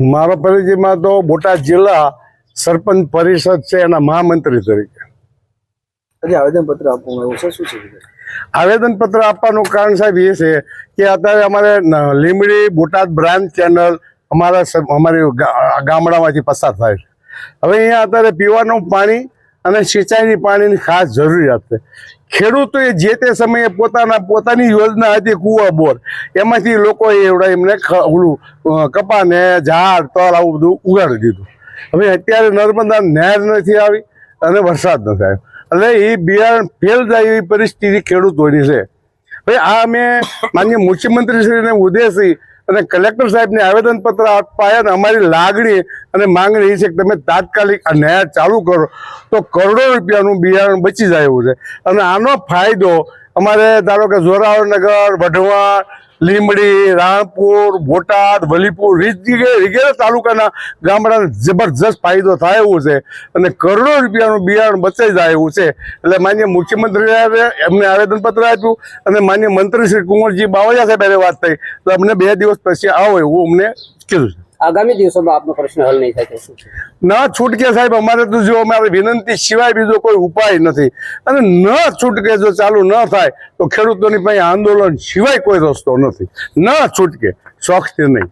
મારા પરિચયમાં તો બોટાદ જિલ્લા સરપંચ પરિષદ છે એના મહામંત્રી તરીકે આવેદનપત્ર આપવામાં આવ્યું છે શું છે? આવેદનપત્ર આપવાનું કારણ સાહેબ એ છે કે અત્યારે અમારે લીમડી બોટાદ બ્રાન્ચ ચેનલ અમારા અમારી ગામડામાંથી પસાર થાય છે હવે અહીંયા અત્યારે પીવાનું પાણી અને સિંચાઈની પાણીની ખાસ જરૂરિયાત છે. ખેડૂતોએ જે તે સમયે પોતાના પોતાની યોજના હતી કૂવા બોર, એમાંથી લોકોએ એવડા એમને ઓલું કપાને, ઝાડ, તલ આવું બધું ઉગાડી દીધું. હવે અત્યારે નર્મદા નહેર નથી આવી અને વરસાદ નથી આવ્યો. એટલે એ બિયારણ ફેલ જાય એવી પરિસ્થિતિ ખેડૂતોની છે. ભાઈ આ અમે માન્ય મુખ્યમંત્રીશ્રીને ઉદ્દેશી અને કલેક્ટર સાહેબને આવેદનપત્ર અપાયા અને અમારી લાગણી અને માંગણી એ છે કે તમે તાત્કાલિક આ નયા ચાલુ કરો. તો કરોડો રૂપિયાનું બિયારણ બચી જાય એવું છે. અને આનો ફાયદો અમારે ધારો કે જોરાવરનગર વઢવાણ લીંબડી, રાણપુર, બોટાદ, વલીપુર વગેરે તાલુકાના ગામડાને જબરજસ્ત ફાયદો થાય એવું છે અને કરોડો રૂપિયાનું બિયારણ બચાઈ જાય એવું છે. એટલે માન્ય મુખ્યમંત્રી એમને આવેદનપત્ર આપ્યું અને માન્ય મંત્રી શ્રી કુંવરજી બાવળિયા સાહેબ હારે વાત થઈ તો અમને બે દિવસ પછી આવો એવું અમને કીધું છે. આગામી દિવસોમાં આપનો પ્રશ્ન હલ નહીં થાય ના છૂટકે સાહેબ, અમારે તો જો અમારે વિનંતી સિવાય બીજો કોઈ ઉપાય નથી. અને ન છૂટકે જો ચાલુ ન થાય, તો ખેડૂતોની પાસે આંદોલન સિવાય કોઈ રસ્તો નથી. ન છૂટકે, શોખથી નહીં.